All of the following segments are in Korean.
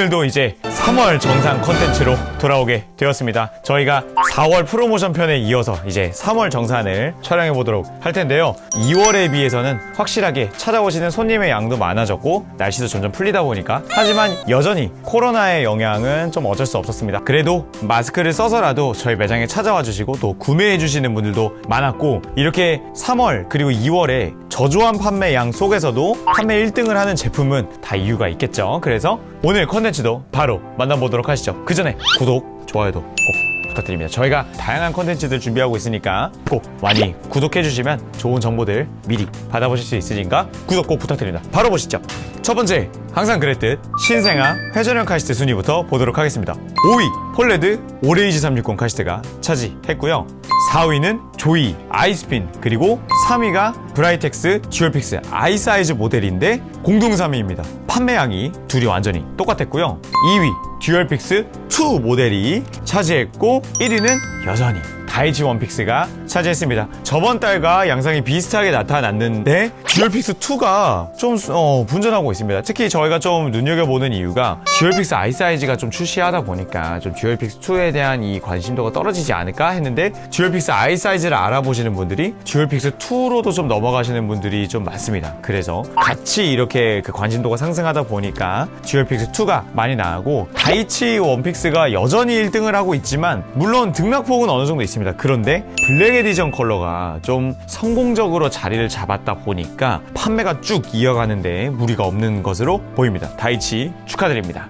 오늘도 이제 3월 정상 컨텐츠로 돌아오게 되었습니다. 저희가 4월 프로모션 편에 이어서 이제 3월 정산을 촬영해 보도록 할 텐데요. 2월에 비해서는 확실하게 찾아오시는 손님의 양도 많아졌고 날씨도 점점 풀리다 보니까 하지만 여전히 코로나의 영향은 좀 어쩔 수 없었습니다. 그래도 마스크를 써서라도 저희 매장에 찾아와 주시고 또 구매해 주시는 분들도 많았고 이렇게 3월 그리고 2월에 저조한 판매 양 속에서도 판매 1등을 하는 제품은 다 이유가 있겠죠. 그래서 오늘 컨텐츠도 바로 만나보도록 하시죠. 그 전에 구독, 좋아요도 꼭 부탁드립니다. 저희가 다양한 컨텐츠들 준비하고 있으니까 꼭 많이 구독해 주시면 좋은 정보들 미리 받아보실 수 있으니까 구독 꼭 부탁드립니다. 바로 보시죠. 첫 번째, 항상 그랬듯 신생아 회전형 카시트 순위부터 보도록 하겠습니다. 5위 폴레드 오레이지 360 카시트가 차지했고요. 4위는 조이 아이스핀 그리고 3위가 브라이텍스 듀얼픽스 아이사이즈 모델인데 공동 3위입니다. 판매량이 둘이 완전히 똑같았고요. 2위 듀얼픽스 2 모델이 차지했고 1위는 여전히 다이치 원픽스가 차지했습니다. 저번 달과 양상이 비슷하게 나타났는데 듀얼픽스 2가 좀 어, 분전하고 있습니다. 특히 저희가 좀 눈여겨보는 이유가 듀얼픽스 아이 사이즈가 좀 출시하다 보니까 좀 듀얼픽스 2에 대한 이 관심도가 떨어지지 않을까 했는데 듀얼픽스 아이 사이즈를 알아보시는 분들이 듀얼픽스 2로도 좀 넘어가시는 분들이 좀 많습니다. 그래서 같이 이렇게 그 관심도가 상승하다 보니까 듀얼픽스 2가 많이 나가고 다이치 원픽스가 여전히 1등을 하고 있지만 물론 등락폭은 어느 정도 있습니다. 그런데 블랙 에디션 컬러가 좀 성공적으로 자리를 잡았다 보니까 판매가 쭉 이어가는데 무리가 없는 것으로 보입니다. 다이치 축하드립니다.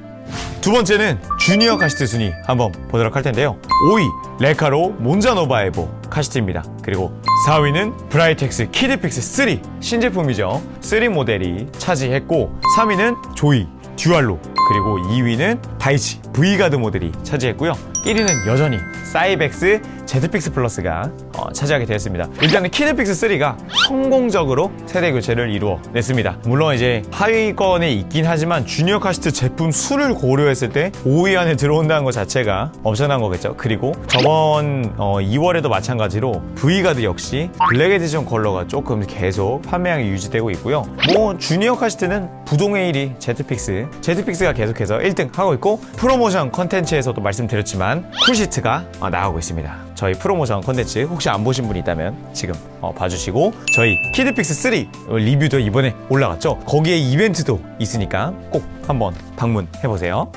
두 번째는 주니어 카시트 순위 한번 보도록 할 텐데요. 5위 레카로 몬자노바 에보 카시트입니다. 그리고 4위는 브라이텍스 키드픽스 3 신제품이죠. 3 모델이 차지했고 3위는 조이 듀얼로 그리고 2위는 다이치 V가드 모델이 차지했고요. 1위는 여전히 사이벡스 제드픽스 플러스가 어, 차지하게 되었습니다. 일단은 키드픽스 3가 성공적으로 세대 교체를 이루어냈습니다. 물론 이제 하위권에 있긴 하지만 주니어 카시트 제품 수를 고려했을 때 5위 안에 들어온다는 것 자체가 엄청난 거겠죠. 그리고 저번 어, 2월에도 마찬가지로 V가드 역시 블랙 에디션 컬러가 조금 계속 판매량이 유지되고 있고요. 뭐 주니어 카시트는 부동의 1위 제트픽스 제트픽스가 계속해서 1등 하고 있고 프로모션 컨텐츠에서도 말씀드렸지만 쿨시트가 어, 나가고 있습니다. 저희 프로모션 컨텐츠 혹시 안 보신 분이 있다면 지금 어, 봐주시고 저희 키드픽스 3 리뷰도 이번에 올라갔죠. 거기에 이벤트도 있으니까 꼭 한번 방문해 보세요.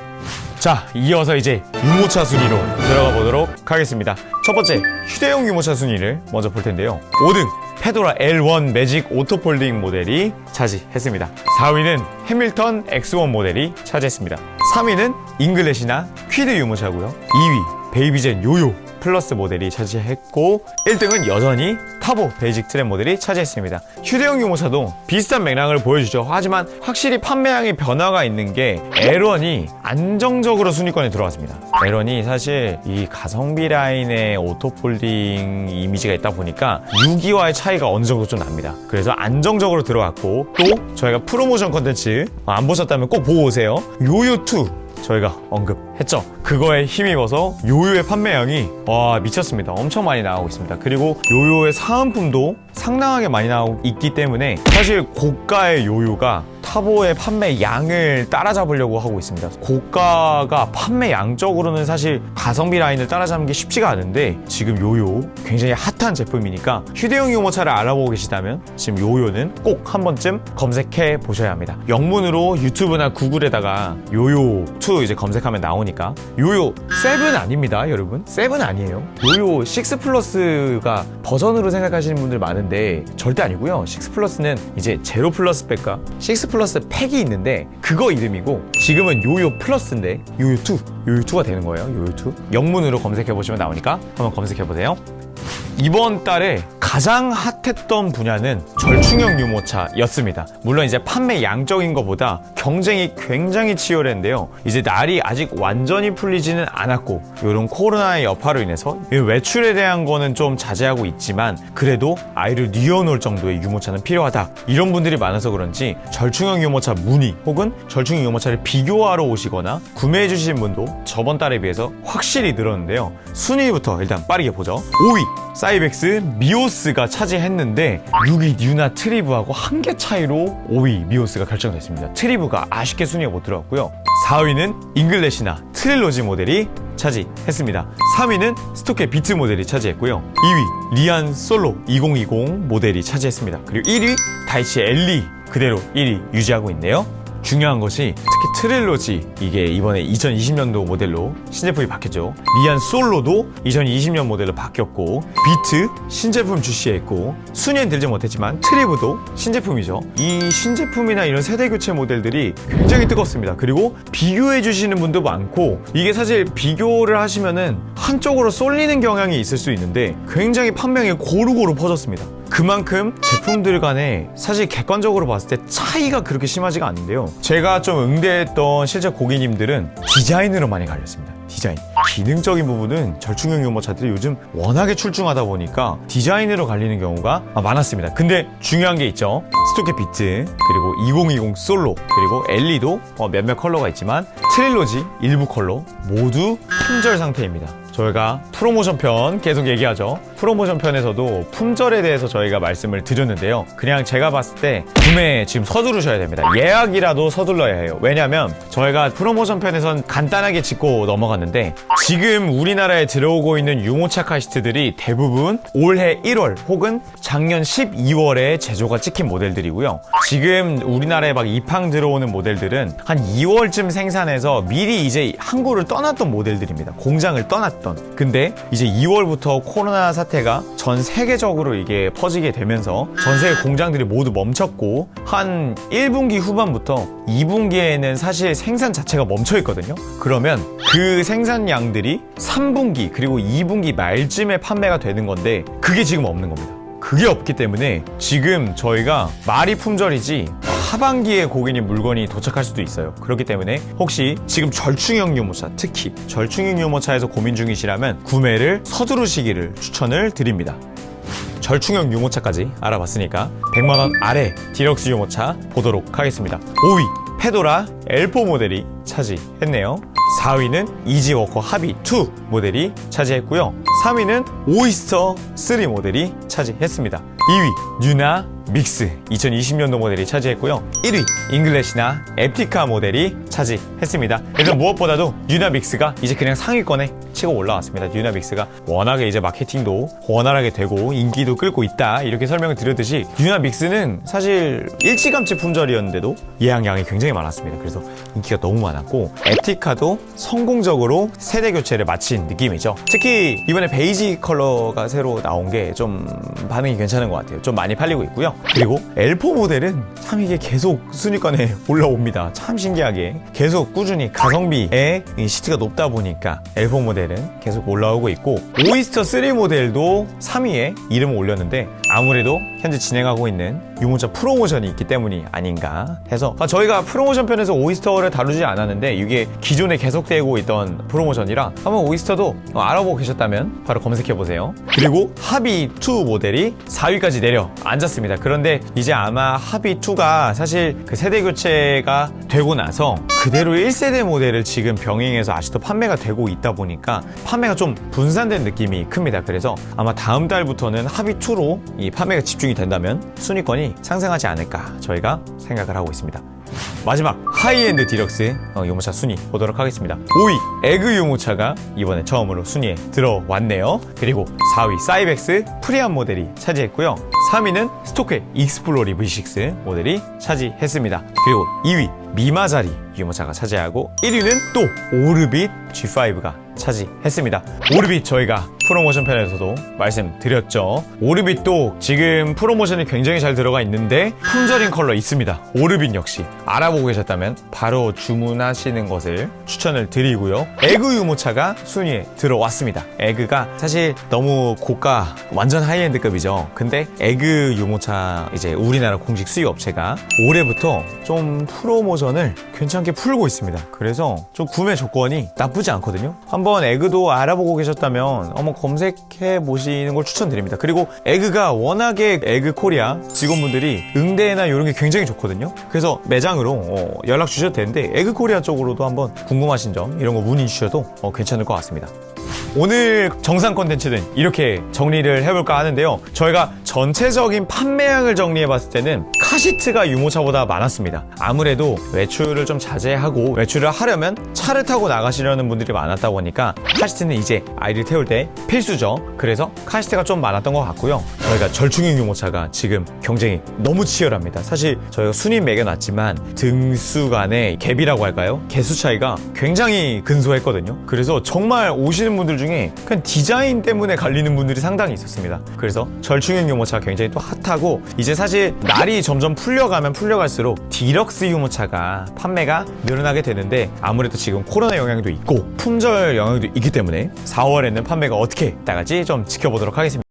자, 이어서 이제 유모차 순위로 들어가 보도록 하겠습니다. 첫 번째, 휴대용 유모차 순위를 먼저 볼 텐데요. 5등, 페도라 L1 매직 오토폴딩 모델이 차지했습니다. 4위는 해밀턴 X1 모델이 차지했습니다. 3위는 잉글래시나 퀴드 유모차고요. 2위, 베이비젠 요요 플러스 모델이 차지했고 1등은 여전히 타보 베이직 트랩 모델이 차지했습니다. 휴대용 유모차도 비슷한 맥락을 보여주죠. 하지만 확실히 판매량의 변화가 있는 게 L1이 안정적으로 순위권에 들어왔습니다. L1이 사실 이 가성비 라인의 오토폴딩 이미지가 있다 보니까 6위와의 차이가 어느 정도 좀 납니다. 그래서 안정적으로 들어왔고 또 저희가 프로모션 컨텐츠 안 보셨다면 꼭 보고 오세요. 요요2 저희가 언급했죠. 그거에 힘입어서 요요의 판매량이 와 미쳤습니다. 엄청 많이 나가고 있습니다. 그리고 요요의 사은품도 상당하게 많이 나오고 있기 때문에 사실 고가의 요요가 타보의 판매 양을 따라잡으려고 하고 있습니다. 고가가 판매 양적으로는 사실 가성비 라인을 따라잡는 게 쉽지가 않은데 지금 요요 굉장히 핫한 제품이니까 휴대용 유모차를 알아보고 계시다면 지금 요요는 꼭 한 번쯤 검색해 보셔야 합니다. 영문으로 유튜브나 구글에다가 요요2 이제 검색하면 나오니까 요요 7 아닙니다, 여러분. 7 아니에요. 요요 6 플러스가 버전으로 생각하시는 분들 많은데 절대 아니고요. 6 플러스는 이제 제로 플러스 팩과 6 플러스 팩이 있는데 그거 이름이고 지금은 요요 플러스인데 요요2 요요2가 되는 거예요. 요요2 영문으로 검색해 보시면 나오니까 한번 검색해 보세요. 이번 달에 가장 핫했던 분야는 절충형 유모차였습니다. 물론 이제 판매 양적인 것보다 경쟁이 굉장히 치열했는데요. 이제 날이 아직 완전히 풀리지는 않았고 이런 코로나의 여파로 인해서 이 외출에 대한 거는 좀 자제하고 있지만 그래도 아이를 뉘어놓을 정도의 유모차는 필요하다. 이런 분들이 많아서 그런지 절충형 유모차 문의 혹은 절충형 유모차를 비교하러 오시거나 구매해 주신 분도 저번 달에 비해서 확실히 늘었는데요. 순위부터 일단 빠르게 보죠. 5위 사이벡스 미오스 미오스가 차지했는데 6위 뉴나 트리브하고 한 개 차이로 5위 미오스가 결정됐습니다. 트리브가 아쉽게 순위에 못 들어갔고요. 4위는 잉글래시나 트릴로지 모델이 차지했습니다. 3위는 스토케 비트 모델이 차지했고요. 2위 리안 솔로 2020 모델이 차지했습니다. 그리고 1위 다이치 엘리 그대로 1위 유지하고 있네요. 중요한 것이 특히 트릴로지 이게 이번에 2020년도 모델로 신제품이 바뀌었죠. 리안 솔로도 2020년 모델로 바뀌었고 비트 신제품 출시했고 순위엔 들지 못했지만 트리브도 신제품이죠. 이 신제품이나 이런 세대 교체 모델들이 굉장히 뜨겁습니다. 그리고 비교해 주시는 분도 많고 이게 사실 비교를 하시면은 한쪽으로 쏠리는 경향이 있을 수 있는데 굉장히 판명이 고루고루 퍼졌습니다. 그만큼 제품들 간에 사실 객관적으로 봤을 때 차이가 그렇게 심하지가 않는데요. 제가 좀 응대했던 실제 고객님들은 디자인으로 많이 갈렸습니다. 디자인. 기능적인 부분은 절충형 유모차들이 요즘 워낙에 출중하다 보니까 디자인으로 갈리는 경우가 많았습니다. 근데 중요한 게 있죠. 스토케 비트, 그리고 2020 솔로, 그리고 엘리도 어, 몇몇 컬러가 있지만 트릴로지 일부 컬러 모두 품절 상태입니다. 저희가 프로모션 편 계속 얘기하죠. 프로모션 편에서도 품절에 대해서 저희가 말씀을 드렸는데요. 그냥 제가 봤을 때 구매 지금 서두르셔야 됩니다. 예약이라도 서둘러야 해요. 왜냐면 저희가 프로모션 편에선 간단하게 짚고 넘어갔는데 지금 우리나라에 들어오고 있는 유모차 카시트들이 대부분 올해 1월 혹은 작년 12월에 제조가 찍힌 모델들이고요. 지금 우리나라에 막 입항 들어오는 모델들은 한 2월쯤 생산해서 미리 이제 항구를 떠났던 모델들입니다. 공장을 떠났던. 근데 이제 2월부터 코로나 사태 가 전 세계적으로 이게 퍼지게 되면서 전 세계 공장들이 모두 멈췄고 한 1분기 후반부터 2분기에는 사실 생산 자체가 멈춰 있거든요. 그러면 그 생산량들이 3분기 그리고 2분기 말쯤에 판매가 되는 건데 그게 지금 없는 겁니다. 그게 없기 때문에 지금 저희가 말이 품절이지 하반기에 고객님 물건이 도착할 수도 있어요. 그렇기 때문에 혹시 지금 절충형 유모차, 특히 절충형 유모차에서 고민 중이시라면 구매를 서두르시기를 추천을 드립니다. 절충형 유모차까지 알아봤으니까 100만원 아래 디럭스 유모차 보도록 하겠습니다. 5위 페도라 L4 모델이 차지했네요. 4위는 이지워커 합의 2 모델이 차지했고요. 3위는 오이스터 3 모델이 차지했습니다. 2위 뉴나 믹스 2020년도 모델이 차지했고요. 1위 잉글래시나 에피카 모델이 차지했습니다. 일단 무엇보다도 뉴나 믹스가 이제 그냥 상위권에 치고 올라왔습니다. 뉴나 믹스가 워낙에 이제 마케팅도 원활하게 되고 인기도 끌고 있다 이렇게 설명을 드렸듯이 뉴나 믹스는 사실 일찌감치 품절이었는데도 예약량이 굉장히 많았습니다. 그래서 인기가 너무 많았고 에티카도 성공적으로 세대 교체를 마친 느낌이죠. 특히 이번에 베이지 컬러가 새로 나온 게 좀 반응이 괜찮은 것 같아요. 좀 많이 팔리고 있고요. 그리고 L4 모델은 참 이게 계속 순위권에 올라옵니다. 참 신기하게 계속 꾸준히 가성비에 이 시트가 높다 보니까 L4 모델 은 계속 올라오고 있고 오이스터 3 모델도 3위에 이름을 올렸는데 아무래도 현재 진행하고 있는 유모차 프로모션이 있기 때문이 아닌가 해서 아, 저희가 프로모션 편에서 오이스터를 다루지 않았는데 이게 기존에 계속되고 있던 프로모션이라 한번 오이스터도 어, 알아보고 계셨다면 바로 검색해 보세요. 그리고 하비 2 모델이 4위까지 내려 앉았습니다. 그런데 이제 아마 하비 2가 사실 그 세대 교체가 되고 나서 그대로 1세대 모델을 지금 병행해서 아직도 판매가 되고 있다 보니까 판매가 좀 분산된 느낌이 큽니다. 그래서 아마 다음 달부터는 하비 2로 이 판매가 집중이 된다면 순위권이 상승하지 않을까 저희가 생각을 하고 있습니다. 마지막 하이엔드 디럭스 어, 유모차 순위 보도록 하겠습니다. 5위 에그 유모차가 이번에 처음으로 순위에 들어왔네요. 그리고 4위 사이벡스 프리안 모델이 차지했고요. 3위는 스토케 익스플로리 V6 모델이 차지했습니다. 그리고 2위 미마자리 유모차가 차지하고 1위는 또 오르빗 G5가 차지했습니다. 오르빗 저희가 프로모션 편에서도 말씀드렸죠. 오르빗도 지금 프로모션이 굉장히 잘 들어가 있는데 품절인 컬러 있습니다. 오르빗 역시 알아보고 계셨다면 바로 주문하시는 것을 추천을 드리고요. 에그 유모차가 순위에 들어왔습니다. 에그가 사실 너무 고가 완전 하이엔드급이죠. 근데 에그 유모차 이제 우리나라 공식 수입 업체가 올해부터 좀 프로모션을 괜찮게 풀고 있습니다. 그래서 좀 구매 조건이 나쁘지 않거든요. 한번 에그도 알아보고 계셨다면 한번 검색해 보시는 걸 추천드립니다. 그리고 에그가 워낙에 에그 코리아 직원분들이 응대나 이런 게 굉장히 좋거든요. 그래서 매장으로 어, 연락 주셔도 되는데 에그 코리아 쪽으로도 한번 궁금하신 점 이런 거 문의 주셔도 어, 괜찮을 것 같습니다. 오늘 정상 콘텐츠는 이렇게 정리를 해볼까 하는데요. 저희가 전체적인 판매량을 정리해 봤을 때는 카시트가 유모차보다 많았습니다. 아무래도 외출을 좀 자제하고 외출을 하려면 차를 타고 나가시려는 분들이 많았다 보니까 카시트는 이제 아이를 태울 때 필수죠. 그래서 카시트가 좀 많았던 것 같고요. 저희가 절충형 유모차가 지금 경쟁이 너무 치열합니다. 사실 저희가 순위 매겨놨지만 등수 간의 갭이라고 할까요? 개수 차이가 굉장히 근소했거든요. 그래서 정말 오시는 분들 중에 그냥 디자인 때문에 갈리는 분들이 상당히 있었습니다. 그래서 절충형 유모차가 굉장히 또 핫하고 이제 사실 날이 점점 풀려가면 풀려갈수록 디럭스 유모차가 판매가 늘어나게 되는데 아무래도 지금 코로나 영향도 있고 품절 영향도 있기 때문에 4월에는 판매가 어떻게 나갈지 좀 지켜보도록 하겠습니다.